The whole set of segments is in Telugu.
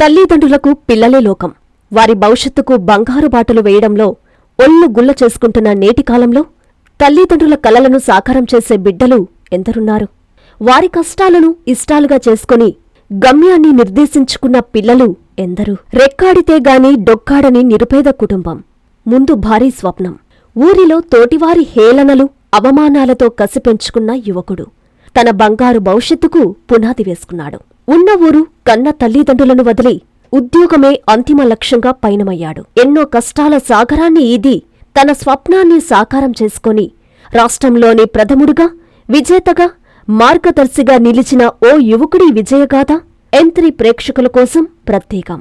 తల్లిదండ్రులకు పిల్లలే లోకం. వారి భవిష్యత్తుకు బంగారు బాటలు వేయడంలో ఒళ్ళు గుల్ల చేసుకుంటున్న నేటి కాలంలో తల్లిదండ్రుల కలలను సాకారం చేసే బిడ్డలు ఎందరున్నారు? వారి కష్టాలను ఇష్టాలుగా చేసుకుని గమ్యాన్ని నిర్దేశించుకున్న పిల్లలు ఎందరు? రెక్కాడితే గాని డొక్కాడని నిరుపేద కుటుంబం. ముందు భారీ స్వప్నం. ఊరిలో తోటివారి హేళనలు అవమానాలతో కసిపెంచుకున్న యువకుడు. తన బంగారు భవిష్యత్తుకు పునాది వేసుకున్నాడు. ఉన్న ఊరు కన్న తల్లిదండ్రులను వదిలి ఉద్యోగమే అంతిమ లక్ష్యంగా పయనమయ్యాడు. ఎన్నో కష్టాల సాగరాన్ని ఈది తన స్వప్నాన్ని సాకారం చేసుకొని రాష్ట్రంలోని ప్రథముడుగా విజేతగా మార్గదర్శిగా నిలిచిన ఓ యువకుడి విజయగాథ ఎంత్రి ప్రేక్షకుల కోసం ప్రత్యేకం.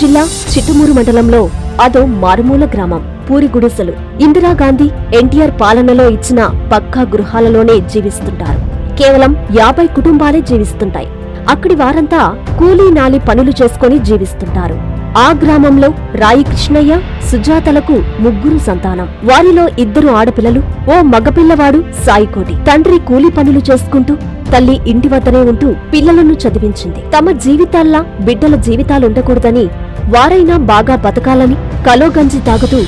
జిల్లా చిట్టుమూరు మండలంలో అదో మారుమూల గ్రామం పూరి గుడిసెలు. ఇందిరాగాంధీ ఎన్టీఆర్ పాలనలో ఇచ్చిన పక్కా గృహాలలోనే జీవిస్తుంటారు. కేవలం యాభై కుటుంబాలే జీవిస్తుంటాయి. అక్కడి వారంతా కూలీ నాలి పనులు చేసుకొని జీవిస్తుంటారు. ఆ గ్రామంలో రాయి కృష్ణయ్య సుజాతలకు ముగ్గురు సంతానం. వారిలో ఇద్దరు ఆడపిల్లలు ఓ మగపిల్లవాడు సాయికోటి. తండ్రి కూలీ పనులు చేసుకుంటూ తల్లి ఇంటి వద్దనే ఉంటూ పిల్లలను చదివించింది. తమ జీవితాల్లా బిడ్డల జీవితాలుండకూడదని వారైనా బాగా బతకాలని కలోగంజి తాగుతూ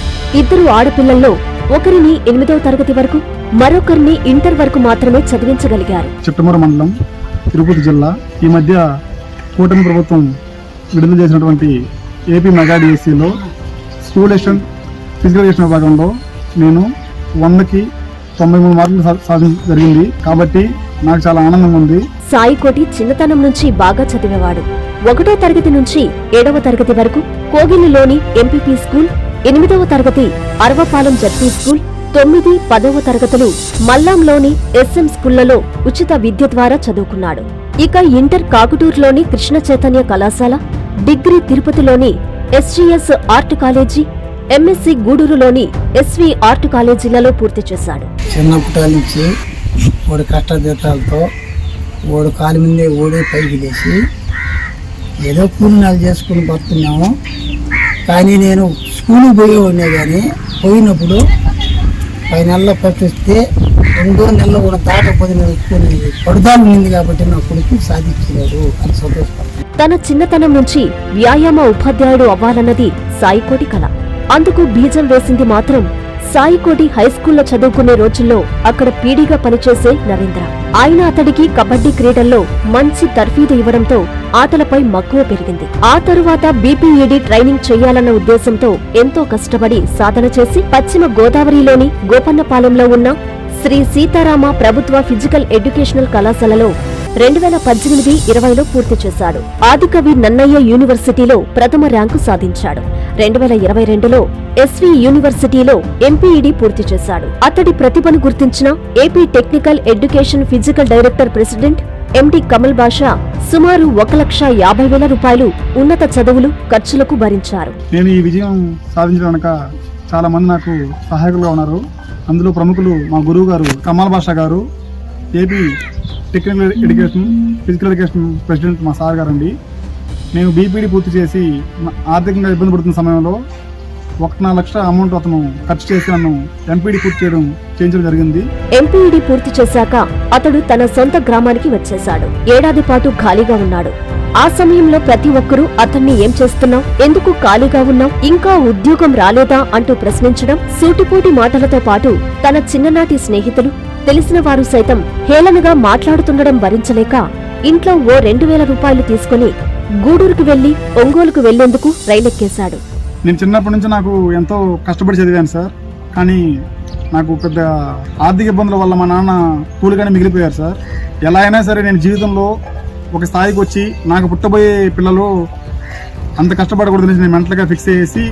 ఇద్దరు ఆడపిల్లల్లో ఒకరిని ఎనిమిదవ తరగతి వరకు మరొకరిని ఇంటర్ వరకు మాత్రమే చదివించగలిగారు. చిట్టమూరు మండలం తిరుపతి జిల్లా ఈ మధ్య కూటమి ప్రభుత్వం విడుదల చేసినటువంటి ఏపీ మెగా డిఎస్సిలో స్కూల్ ఎడిషన్ ఫిజికల్ ఎడిషన్ విభాగంలో నేను వందకి తొంభై మూడు మార్కులు సాధించడం జరిగింది. కాబట్టి నాకు చాలా ఆనందంగా ఉంది. సాయికోటి చిన్నతనం నుంచి బాగా చదివేవాడు. ఒకటో తరగతి నుంచి ఏడవ తరగతి వరకు కోగిలిలోని ఎంపీపీ స్కూల్ ఎనిమిదవ తరగతి అరవపాలెం జడ్పీ స్కూల్ తొమ్మిది పదవ తరగతులు మల్లాంలోని ఎస్ఎం స్కూళ్ళలో ఉచిత విద్య ద్వారా చదువుకున్నాడు. ఇక ఇంటర్ కాకుటూరులోని కృష్ణ చైతన్య కళాశాల డిగ్రీ తిరుపతిలోని ఎస్జీఎస్ ఆర్ట్ కాలేజీ ఎంఎస్సి గూడూరులోని ఎస్వి ఆర్ట్ కాలేజీలలో పూర్తి చేశాడు. చిన్నప్పటి నుంచి వాడు కష్టజీతాలతో వాడు కాలు మీదే ఓడే పైకి లేచి ఏదో కూలినాలు చేసుకుని పడుతున్నాము కానీ నేను స్కూల్కి పోయేవాడినే కానీ పోయినప్పుడు పది నెలల్లో పట్టిస్తే రెండో నెలలో కూడా దాటకపోతే నేను పడుదాలు ఉంది కాబట్టి నా కొడుకు సాధించలేదు అని సంతోషపడతాను తన చిన్నతనం నుంచి వ్యాయామ ఉపాధ్యాయుడు అవ్వాలన్నది సాయికోటి కళ అందుకు బీజం వేసింది మాత్రం సాయికోటి హైస్కూల్లో చదువుకునే రోజుల్లో అక్కడ పీడీగా పనిచేసే నరేంద్ర. ఆయన అతడికి కబడ్డీ క్రీడల్లో మంచి తర్ఫీదు ఇవ్వడంతో ఆటలపై మక్కువ పెరిగింది. ఆ తరువాత బీపీఈడీ ట్రైనింగ్ చేయాలన్న ఉద్దేశంతో ఎంతో కష్టపడి సాధన చేసి పశ్చిమ గోదావరిలోని గోపన్నపాలెంలో ఉన్న శ్రీ సీతారామ ప్రభుత్వ ఫిజికల్ ఎడ్యుకేషనల్ కళాశాలలో రెండు వేల పద్దెనిమిది ఇరవైలో పూర్తి చేశాడు. ఆదికవి నన్నయ్య యూనివర్సిటీలో ప్రథమ ర్యాంకు సాధించాడు. రెండు వేల ఇరవై రెండులో ఎస్వి యూనివర్సిటీలో ఎంపీఈడీ పూర్తి చేశాడు. అతడి ప్రతిభను గుర్తించిన AP technical education physical director president MD Kamal Basha సుమారు ఒక లక్ష యాభై వేల రూపాయలు ఉన్నత చదువులు ఖర్చులకు భరించారు. నేను ఈ విజయం సాధించడం చాలా మంది నాకు సహాయకులుగా ఉన్నారు. అందులో ప్రముఖులు మా గురువు గారు కమల్ బాషా గారు AP technical education physical education president మా సార్ గారండి. నేను బీపీడీ పూర్తి చేసి ఆర్థికంగా ఇబ్బంది పడుతున్న సమయంలో ఒకటిన్నర లక్షల అమౌంట్ అతను ఖర్చు చేసి నన్ను ఎంపీడీ పూర్తి చేయడం చేయించడం జరిగింది. ఎంపీఈడీ పూర్తి చేశాక అతడు తన సొంత గ్రామానికి వచ్చేశాడు. ఏడాది పాటు ఖాళీగా ఉన్నాడు. ఆ సమయంలో ప్రతి ఒక్కరూ అతన్ని ఏం చేస్తున్నావు? ఎందుకు ఖాళీగా ఉన్నావు? ఇంకా ఉద్యోగం రాలేదా? అంటూ ప్రశ్నించడం సూటిపోటి మాటలతో పాటు తన చిన్ననాటి స్నేహితులు తెలిసిన వారు సైతం హేళనగా మాట్లాడుతుండడం భరించలేక ఇంట్లో ఓ రెండు వేల రూపాయలు తీసుకుని గూడూరుకు వెళ్ళి ఒంగోలుకు వెళ్ళేందుకు రైలెక్కేశాడు. నేను చిన్నప్పటి నుంచి నాకు ఎంతో కష్టపడి చదివాను సార్. కానీ నాకు పెద్ద ఆర్థిక ఇబ్బందుల వల్ల మా నాన్న కూలిగానే మిగిలిపోయారు సార్. ఎలా అయినా సరే నేను జీవితంలో ఒక స్థాయికి వచ్చి నాకు పుట్టబోయే పిల్లలు అంత కష్టపడకూడదు నేను మెంటల్గా ఫిక్స్ చేసి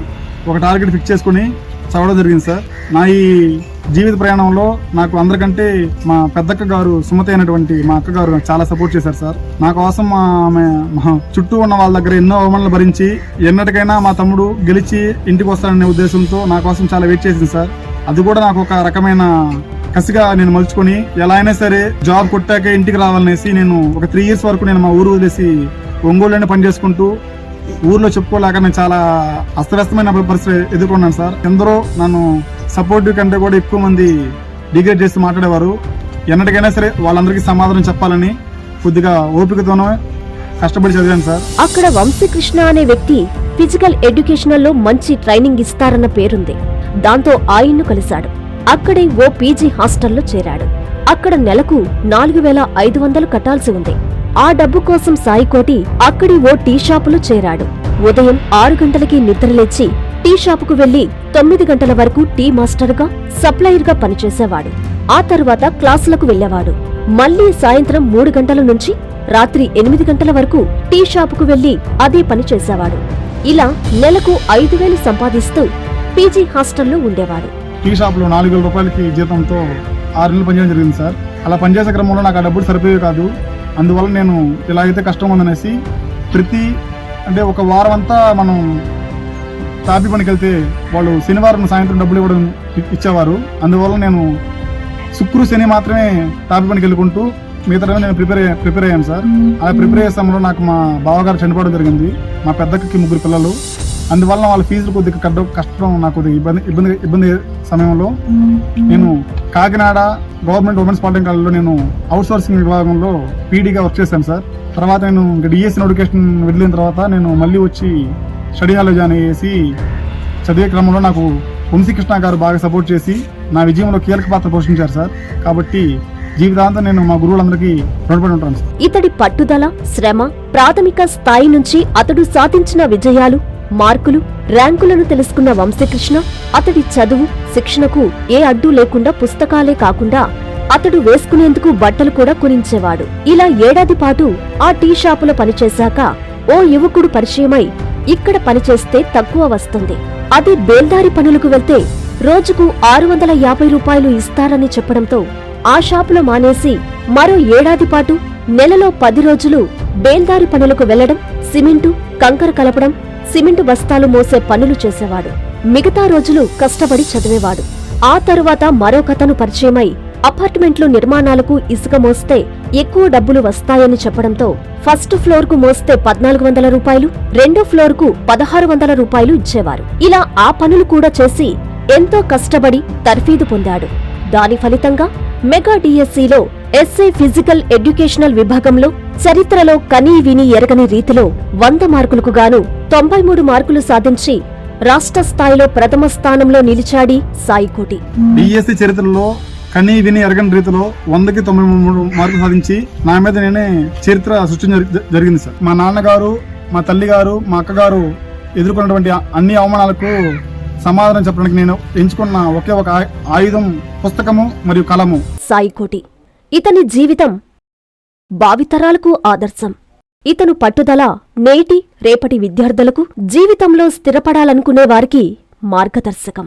ఒక టార్గెట్ ఫిక్స్ చేసుకుని చదవడం జరిగింది సార్. నా ఈ జీవిత ప్రయాణంలో నాకు అందరికంటే మా పెద్దక్క గారు సుమతి అయినటువంటి మా అక్క గారు నాకు చాలా సపోర్ట్ చేశారు సార్. నా కోసం మా ఆమె మా చుట్టూ ఉన్న వాళ్ళ దగ్గర ఎన్నో అవమానాలు భరించి ఎన్నటికైనా మా తమ్ముడు గెలిచి ఇంటికి వస్తాడనే ఉద్దేశంతో నా కోసం చాలా వెయిట్ చేసింది సార్. అది కూడా నాకు ఒక రకమైన కసిగా నేను మలుచుకొని ఎలా అయినా సరే జాబ్ కొట్టాక ఇంటికి రావాలనేసి నేను ఒక త్రీ ఇయర్స్ వరకు నేను మా ఊరు వదిలేసి ఒంగోలులోనే పని చేసుకుంటూ ఊర్లో చెప్పుకోలేక నేను చాలా అస్తవ్యస్తమైన పరిస్థితి ఎదుర్కొన్నాను సార్. ఎందరో నన్ను సపోర్టివ్ కంటే కూడా ఎక్కువ మంది డిగ్రేడ్ చేసి మాట్లాడేవారు. ఎన్నటికైనా సరే వాళ్ళందరికీ సమాధానం చెప్పాలని కొద్దిగా ఓపికతోనో కష్టపడి చదివాను సార్. అక్కడ వంశీకృష్ణ అనే వ్యక్తి ఫిజికల్ ఎడ్యుకేషనల్లో మంచి ట్రైనింగ్ ఇస్తారన్న పేరుంది. దాంతో ఆయన్ను కలిశాడు. అక్కడే ఓ పీజీ హాస్టల్లో చేరాడు. అక్కడ నెలకు నాలుగు వేల ఐదు వందలు కట్టాల్సి ఉంది. ఆ డబ్బు కోసం సాయికోటి అక్కడి ఓ టీ షాపులో చేరాడు. ఉదయం ఆరు గంటలకి నిద్రలేచి టీ షాపుకు వెళ్ళి తొమ్మిది గంటల వరకు టీ మాస్టర్గా సప్లయర్గా పనిచేసేవాడు. ఆ తర్వాత క్లాసులకు వెళ్ళేవాడు మళ్ళీ సాయంత్రం మూడు గంటల నుంచి రాత్రి ఎనిమిది గంటల వరకు టీ షాపుకు వెళ్ళి అదే పని చేసేవాడు. ఇలా నెలకు ఐదు వేలు సంపాదిస్తూ పీజీ హాస్టల్లో ఉండేవాడు. టీ షాప్లో నాలుగు వేల రూపాయలకి జీతంతో ఆరు నెలలు పనిచేయడం జరిగింది సార్. అలా పనిచేసే క్రమంలో నాకు ఆ డబ్బులు సరిపోయే కాదు. అందువల్ల నేను ఇలా అయితే కష్టం ఉందనేసి ప్రతి అంటే ఒక వారం అంతా మనం తాపి పనికి వెళ్తే వాళ్ళు శనివారం సాయంత్రం డబ్బులు ఇవ్వడం ఇచ్చేవారు. అందువల్ల నేను శుక్రు శని మాత్రమే తాపి పనికి వెళ్ళుకుంటూ మిగతా నేను ప్రిపేర్ ప్రిపేర్ అయ్యాను సార్. అలా ప్రిపేర్ అయ్యే సమయంలో నాకు మా బావగారు చనిపోవడం జరిగింది. మా పెద్దక్కకి ముగ్గురు పిల్లలు. అందువల్ల వాళ్ళ ఫీజులు కొద్దిగా కట్ట కష్టం నాకు కొద్దిగా ఇబ్బంది ఇబ్బంది ఇబ్బంది సమయంలో నేను కాకినాడ గవర్నమెంట్ ఉమెన్స్ పాలిటెక్నిక్ కాలేజ్లో నేను అవుట్ సోర్సింగ్ విభాగంలో పీడీగా వర్క్ చేశాను సార్. తర్వాత నేను ఇంకా డిఎస్సి నోటిఫికేషన్ వెళ్ళిన తర్వాత నేను మళ్ళీ వచ్చి స్టడీ హాల్లో జాయిన్ అయ్యేసి చదివే క్రమంలో నాకు వంశీకృష్ణ గారు బాగా సపోర్ట్ చేసి నా విజయంలో కీలక పాత్ర పోషించారు సార్. కాబట్టి జీవితాంతం నేను మా గురువులందరికీ రుణపడి ఉంటాను సార్. ఇతడి పట్టుదల శ్రమ ప్రాథమిక స్థాయి నుంచి అతడు సాధించిన విజయాలు మార్కులు ర్యాంకులను తెలుసుకున్న వంశీకృష్ణ అతడి చదువు శిక్షణకు ఏ అడ్డు లేకుండా పుస్తకాలే కాకుండా అతడు వేసుకునేందుకు బట్టలు కూడా కొనించేవాడు. ఇలా ఏడాది పాటు ఆ టీ షాపులో పనిచేశాక ఓ యువకుడు పరిచయమై ఇక్కడ పనిచేస్తే తక్కువ వస్తుంది. అది బేల్దారి పనులకు వెళ్తే రోజుకు ఆరు వందల యాభై రూపాయలు ఇస్తారని చెప్పడంతో ఆ షాపులో మానేసి మరో ఏడాది పాటు నెలలో పది రోజులు బేల్దారి పనులకు వెళ్ళడం సిమెంటు కంకర కలపడం సిమెంటు బస్తాలు మోసే పనులు చేసేవాడు. మిగతా రోజులు కష్టపడి చదివేవాడు. ఆ తరువాత మరొకతను పరిచయమై అపార్ట్మెంట్లు నిర్మాణాలకు ఇసుక మోస్తే ఎక్కువ డబ్బులు వస్తాయని చెప్పడంతో ఫస్ట్ ఫ్లోర్కు మోస్తే పద్నాలుగు వందల రూపాయలు రెండో ఫ్లోర్కు పదహారు వందల రూపాయలు ఇచ్చేవారు. ఇలా ఆ పనులు కూడా చేసి ఎంతో కష్టపడి తర్ఫీదు పొందాడు. దాని ఫలితంగా మెగా డిఎస్సిలో ఎస్ఐ ఫిజికల్ ఎడ్యుకేషనల్ విభాగంలో చరిత్రలో కనీ విని ఎరగని రీతిలో వంద మార్కులకు గాను తొంభై మూడు మార్కులు సాధించి రాష్ట్ర స్థాయిలో ప్రథమ స్థానంలో నిలిచాడి సాయికోటి. డిఎస్సి చరిత్రలో కనీ విని ఎరగని రీతిలో వందకి తొంభై మూడు మార్కులు సాధించి నా మీద నేనే చరిత్ర సృష్టించ జరి- జరిగింది సార్. మా నాన్నగారు మా తల్లి గారు మా అక్కగారు ఎదుర్కొన్నటువంటి అన్ని అవమానాలకు సమాధానం చెప్పడానికి నేను ఎంచుకున్న ఒకే ఒక ఆయు- ఆయుధం పుస్తకము మరియు కలము సాయికోటి. ఇతని జీవితం భావితరాలకు ఆదర్శం. ఇతను పట్టుదల నేటి రేపటి విద్యార్థులకు జీవితంలో స్థిరపడాలనుకునే వారికి మార్గదర్శకం.